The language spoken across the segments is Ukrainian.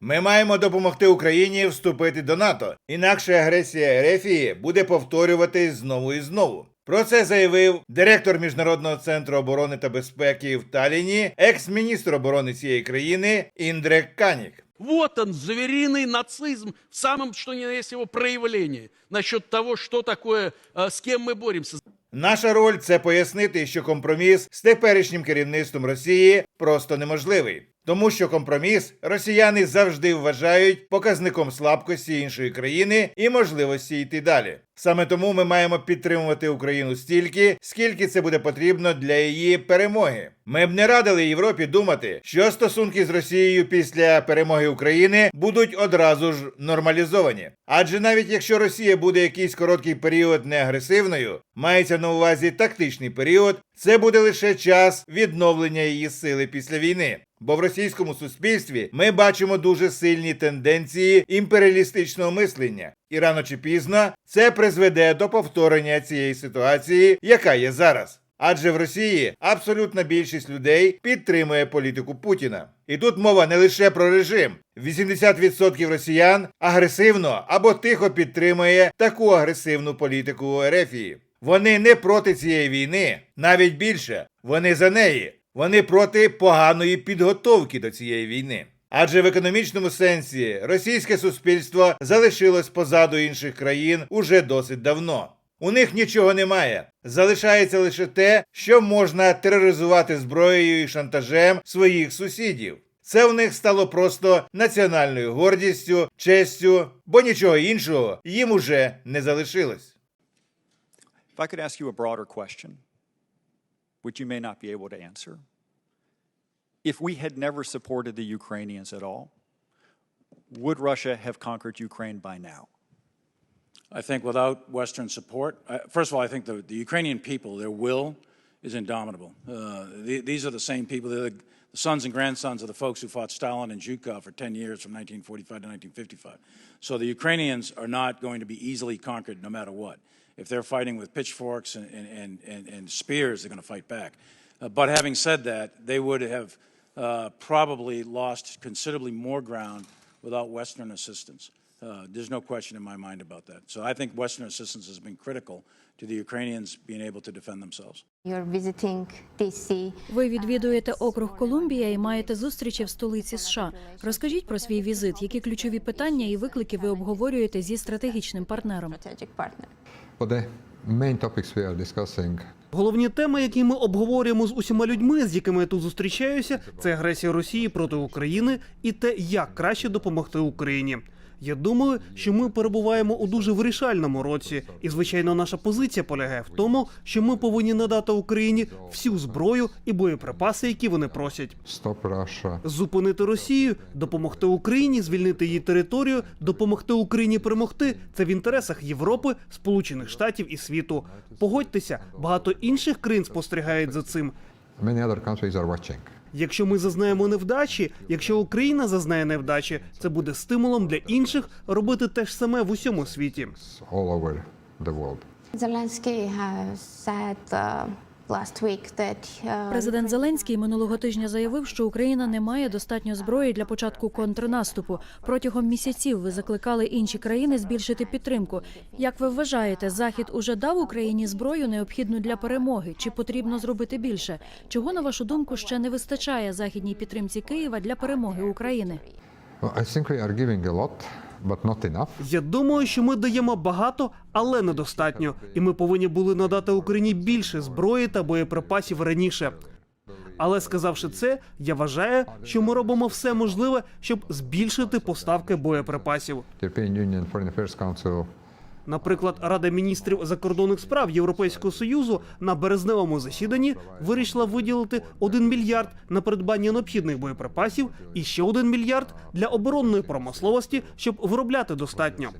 Ми маємо допомогти Україні вступити до НАТО, інакше агресія Ерефії буде повторюватись знову і знову. Про це заявив директор Міжнародного центру оборони та безпеки в Талліні, екс-міністр оборони цієї країни Індрек Канік. Вот он, звериный нацизм в самом, что ни на есть его проявлении. Насчет того, что такое, э, с кем мы боремся. Наша роль це пояснити, що компроміс з теперішнім керівництвом Росії просто неможливий. Тому що компроміс росіяни завжди вважають показником слабкості іншої країни і можливості йти далі. Саме тому ми маємо підтримувати Україну стільки, скільки це буде потрібно для її перемоги. Ми б не радили Європі думати, що стосунки з Росією після перемоги України будуть одразу ж нормалізовані. Адже навіть якщо Росія буде якийсь короткий період не агресивною, мається на увазі тактичний період, це буде лише час відновлення її сили після війни. Бо в російському суспільстві ми бачимо дуже сильні тенденції імперіалістичного мислення, і рано чи пізно це призведе до повторення цієї ситуації, яка є зараз. Адже в Росії абсолютна більшість людей підтримує політику Путіна. І тут мова не лише про режим. 80% росіян агресивно або тихо підтримує таку агресивну політику Ерефії. Вони не проти цієї війни, навіть більше, вони за неї. Вони проти поганої підготовки до цієї війни. Адже в економічному сенсі російське суспільство залишилось позаду інших країн уже досить давно. У них нічого немає. Залишається лише те, що можна тероризувати зброєю і шантажем своїх сусідів. Це в них стало просто національною гордістю, честю, бо нічого іншого їм уже не залишилось. If I could ask you a broader question, which you may not be able to answer. If we had never supported the Ukrainians at all, would Russia have conquered Ukraine by now? I think without Western support, uh, first of all, I think the, the Ukrainian people, their will is indomitable. Uh, the, these are the same people, they're the, the sons and grandsons of the folks who fought Stalin and Zhukov for 10 years from 1945 to 1955. So the Ukrainians are not going to be easily conquered no matter what. If they're fighting with pitchforks and, and, and, and spears, they're going to fight back. Uh, but having said that, they would have uh, probably lost considerably more ground without Western assistance. Uh, there's no question in my mind about that. So I think Western assistance has been critical to the Ukrainians being able to defend themselves. You're visiting DC. Ви відвідуєте округ Колумбія і маєте зустрічі в столиці США. Розкажіть про свій візит, які ключові питання і виклики ви обговорюєте зі стратегічним партнером. the main topics we are discussing Головні теми, які ми обговорюємо з усіма людьми, з якими я тут зустрічаюся, це агресія Росії проти України і те, як краще допомогти Україні. Я думаю, що ми перебуваємо у дуже вирішальному році, і звичайно, наша позиція полягає в тому, що ми повинні надати Україні всю зброю і боєприпаси, які вони просять. Зупинити Росію, допомогти Україні, звільнити її територію, допомогти Україні перемогти. Це в інтересах Європи, Сполучених Штатів і світу. Погодьтеся, багато інших країн спостерігають за цим. Many other countries are watching. Якщо ми зазнаємо невдачі, якщо Україна зазнає невдачі, це буде стимулом для інших робити те ж саме в усьому світі. All over the world. Zelensky has said uh, last week uh, Президент Зеленський минулого тижня заявив, що Україна не має достатньо зброї для початку контрнаступу. Протягом місяців ви закликали інші країни збільшити підтримку. Як ви вважаєте, Захід уже дав Україні зброю необхідну для перемоги? Чи потрібно зробити більше? Чого на вашу думку ще не вистачає західній підтримці Києва для перемоги України? Well, I think we are giving a lot, but not enough. Я думаю, що ми даємо багато, але недостатньо. І ми повинні були надати Україні більше зброї та боєприпасів раніше. Але сказавши це, я вважаю, що ми робимо все можливе, щоб збільшити поставки боєприпасів. European Union Foreign Affairs Council Наприклад, Рада міністрів закордонних справ Європейського союзу на березневому засіданні вирішила виділити 1 мільярд на придбання необхідних боєприпасів і ще 1 мільярд для оборонної промисловості, щоб виробляти достатньо.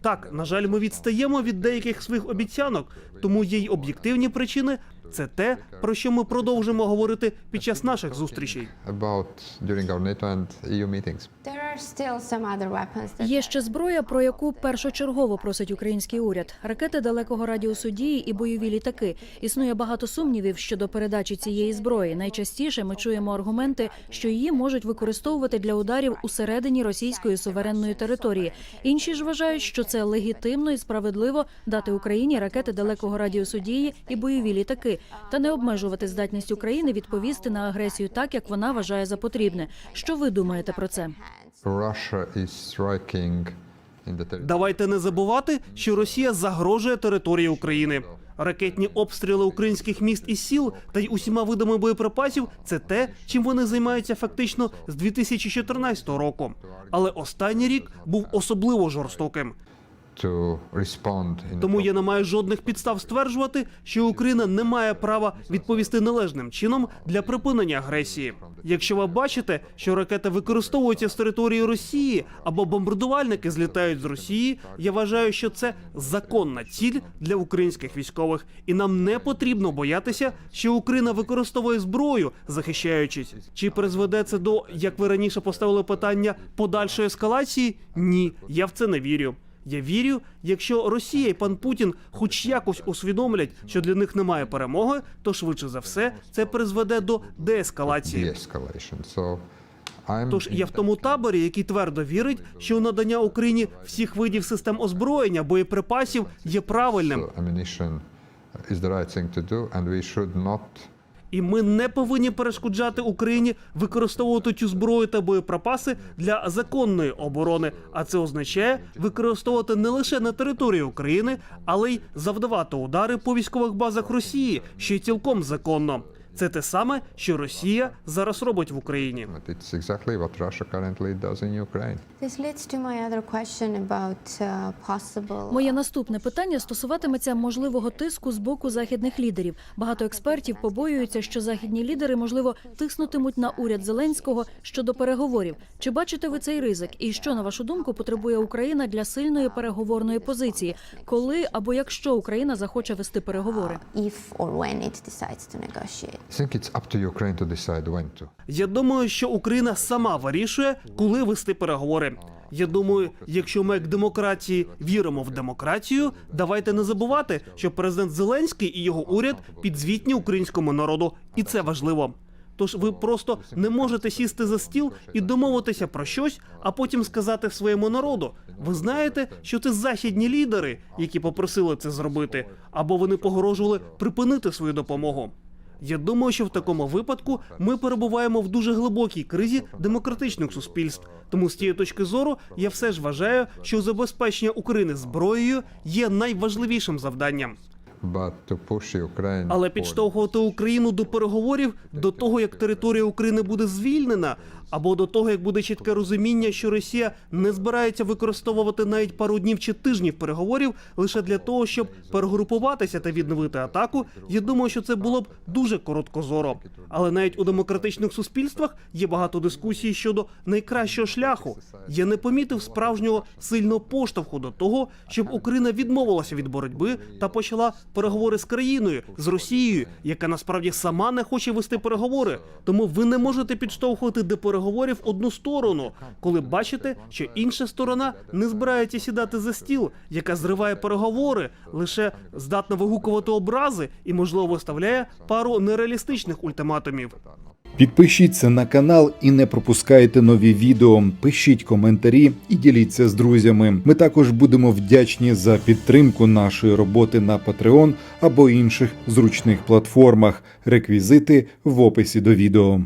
Так, на жаль, ми відстаємо від деяких своїх обіцянок, тому є й об'єктивні причини, Це те, про що ми продовжимо говорити під час наших зустрічей. that Є ще зброя, про яку першочергово просить український уряд: ракети далекого радіусу дії і бойові літаки. Існує багато сумнівів щодо передачі цієї зброї. Найчастіше ми чуємо аргументи, що її можуть використовувати для ударів усередині російської суверенної території. Інші ж вважають, що це легітимно і справедливо дати Україні ракети далекого радіусу дії і бойові літаки, та не обмежувати здатність України відповісти на агресію так, як вона вважає за потрібне. Що ви думаєте про це? Давайте не забувати, що Росія загрожує території України. Ракетні обстріли українських міст і сіл та й усіма видами боєприпасів це те, чим вони займаються фактично з 2014 року. Але останній рік був особливо жорстоким. Тому я не маю жодних підстав стверджувати, що Україна не має права відповісти належним чином для припинення агресії. Якщо ви бачите, що ракети використовуються з території Росії або бомбардувальники злітають з Росії, я вважаю, що це законна ціль для українських військових, і нам не потрібно боятися, що Україна використовує зброю, захищаючись. Чи призведе це до, як ви раніше поставили питання, подальшої ескалації? Ні, я в це не вірю. Я вірю, якщо Росія і пан Путін хоч якось усвідомлять, що для них немає перемоги, то швидше за все це призведе до деескалації. Тож я в тому таборі, який твердо вірить, що надання Україні всіх видів систем озброєння, боєприпасів є правильним, і ми не повинні перешкоджати Україні використовувати цю зброю та боєприпаси для законної оборони. А це означає використовувати не лише на території України, але й завдавати удари по військових базах Росії, що й цілком законно. Це те саме, що Росія зараз робить в Україні. Uh, Моє наступне питання стосуватиметься можливого тиску з боку західних лідерів. Багато експертів побоюються, що західні лідери можливо тиснутимуть на уряд Зеленського щодо переговорів. Чи бачите ви цей ризик? І що на вашу думку потребує Україна для сильної переговорної позиції, коли або якщо Україна захоче вести переговори? if or when it decides to negotiate. I think it's up to Ukraine to decide when to. Я думаю, що Україна сама вирішує, коли вести переговори. Я думаю, якщо ми як демократії віримо в демократію, давайте не забувати, що президент Зеленський і його уряд підзвітні українському народу, і це важливо. Тож ви просто не можете сісти за стіл і домовитися про щось, а потім сказати своєму народу: ви знаєте, що це західні лідери, які попросили це зробити, або вони погрожували припинити свою допомогу. Я думаю, що в такому випадку ми перебуваємо в дуже глибокій кризі демократичних суспільств. Тому з тієї точки зору я все ж вважаю, що забезпечення України зброєю є найважливішим завданням. Але підштовхувати Україну до переговорів до того, як територія України буде звільнена, або до того, як буде чітке розуміння, що Росія не збирається використовувати навіть пару днів чи тижнів переговорів лише для того, щоб перегрупуватися та відновити атаку. Я думаю, що це було б дуже короткозоро. Але навіть у демократичних суспільствах є багато дискусій щодо найкращого шляху. Я не помітив справжнього сильного поштовху до того, щоб Україна відмовилася від боротьби та почала переговори з країною з Росією, яка насправді сама не хоче вести переговори. Тому ви не можете підштовхувати до переговорів одну сторону, коли бачите, що інша сторона не збирається сідати за стіл, яка зриває переговори, лише здатна вигукувати образи і, можливо, виставляє пару нереалістичних ультиматумів. Підпишіться на канал і не пропускайте нові відео. Пишіть коментарі і діліться з друзями. Ми також будемо вдячні за підтримку нашої роботи на Patreon або інших зручних платформах. Реквізити в описі до відео.